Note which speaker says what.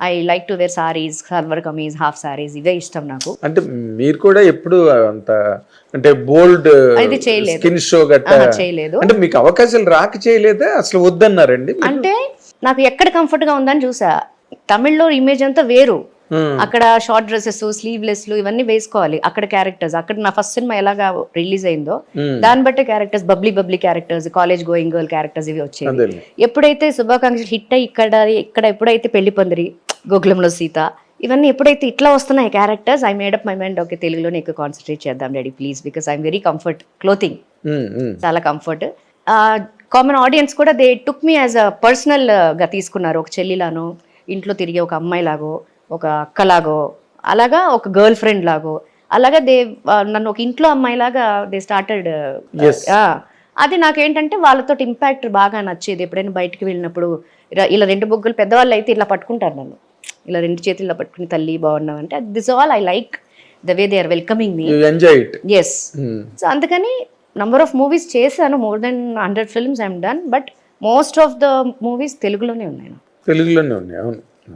Speaker 1: I like to wear saris salwar kameez half saris ఇవే ఇష్టం నాకు.
Speaker 2: అంటే మీరు కూడా ఎప్పుడు అంత అంటే బోల్డ్
Speaker 1: చేయలేదు.
Speaker 2: స్కిన్ షో గట్ట
Speaker 1: చేయలేదు.
Speaker 2: అంటే మీకు అవకాశాలు రాక చేయలేదా? అసలు వద్దన్నారండి
Speaker 1: అంటే నాకు ఎక్కడ కంఫర్ట్గా ఉందని చూసా. తమిళ్ళో ఇమేజ్ అంతా వేరు. అక్కడ షార్ట్ డ్రెస్సెస్ స్లీవ్లెస్లు ఇవన్నీ వేసుకోవాలి. అక్కడ క్యారెక్టర్స్ అక్కడ నా ఫస్ట్ సినిమా ఎలాగా రిలీజ్ అయిందో. దాన్ని బట్టే characters bubbly bubbly characters college going girl characters ఇవి వచ్చాయి. ఎప్పుడైతే శుభాకాంక్షలు హిట్ అయ్యి ఇక్కడ ఇక్కడ ఎప్పుడైతే పెళ్ళి పందిరి గోకులంలో సీత. ఇవన్నీ ఎప్పుడైతే ఇట్లా వస్తున్నాయి characters I made up my mind okay తెలుగులోనే ఎక్కువ కాన్సన్ట్రేట్ చేద్దాం daddy please because I'm very comfort clothing. చాలా కంఫర్ట్ కామన్ ఆడియన్స్ కూడా they took me as a పర్సనల్గా తీసుకున్నారు. ఒక చెల్లిలానో ఇంట్లో తిరిగే ఒక అమ్మాయిలాగో ఒక అక్కలాగో అలాగా ఒక గర్ల్ ఫ్రెండ్ లాగో అలాగా దే నన్ను ఒక ఇంట్లో అమ్మాయిలాగా దే స్టార్టెడ్. అది నాకేంటంటే వాళ్ళతో ఇంపాక్ట్ బాగా నచ్చేది. ఎప్పుడైనా బయటికి వెళ్ళినప్పుడు ఇలా- ఇలా రెండు బొగ్గులు పెద్దవాళ్ళు అయితే ఇలా పట్టుకుంటారు నన్ను. ఇలా రెండు చేతులు ఇలా పట్టుకుని తల్లి బాగున్నావు? అంటే this all I like the way they are welcoming me.
Speaker 2: enjoy it.
Speaker 1: Yes so అందుకని నంబర్ ఆఫ్ మూవీస్ చేశాను. More than hundred films I'm done but most of the movies తెలుగులోనే ఉన్నాయి.
Speaker 2: తెలుగులోనే ఉన్నాయి అవును.